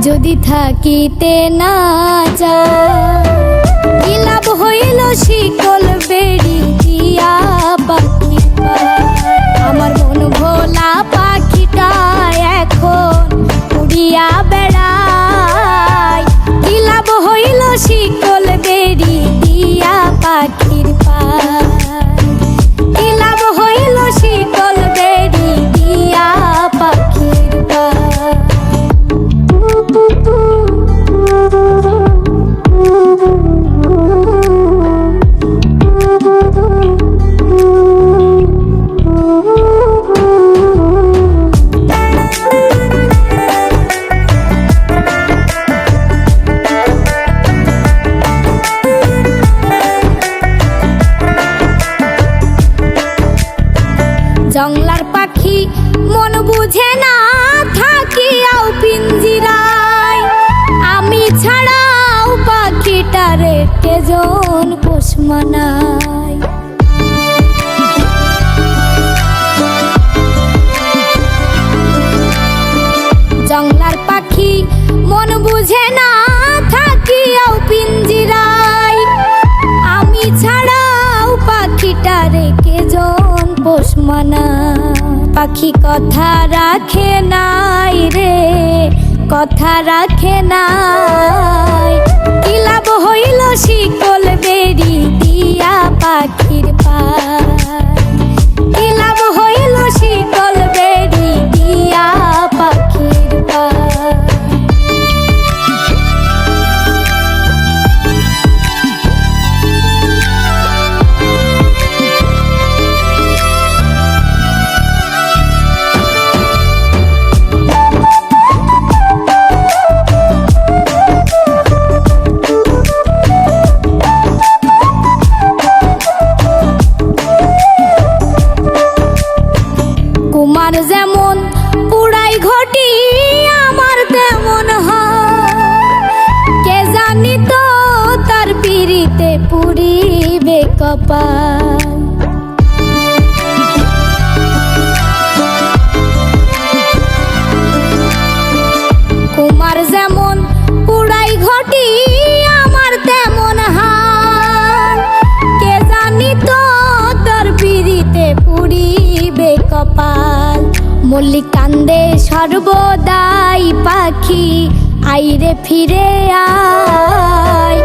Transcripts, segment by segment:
যদি থাকিতে না চাও ছাড়াও পাখিটারে কেজন পোষ মানায়। জংলার পাখি মন বুঝে না, থাকিয়াও পিঞ্জিরায়। আমি ছাড়াও পাখিটা রেখে জন পোষ পাখি কথা রাখে নাই রে। কথা রাখে না কি লাভ হইল শিকল বেরি? পুরিবে কপাল। কুমার যেমন পুরাই ঘটি, আমার তেমন হাল। কে জানি তো তোর পিড়িতে পুরিবে কপাল। মল্লিক কান্দে সর্বদাই পাখি, আইরে ফিরে আয়।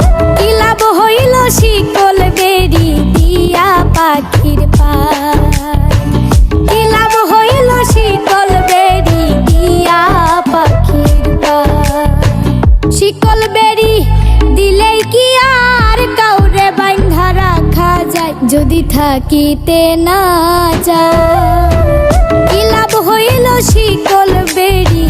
লাভ হইল শিকল বেরি দিয়া পাখির পায় লাভ হইল শিকল বেরি দিয়া পাখির পায় শিকল বেরি দিলেই কি আর কাউরে বান্ধা রাখা যায়, যদি থাকিতে না যায় কি লাভ হইল শিকল বেরি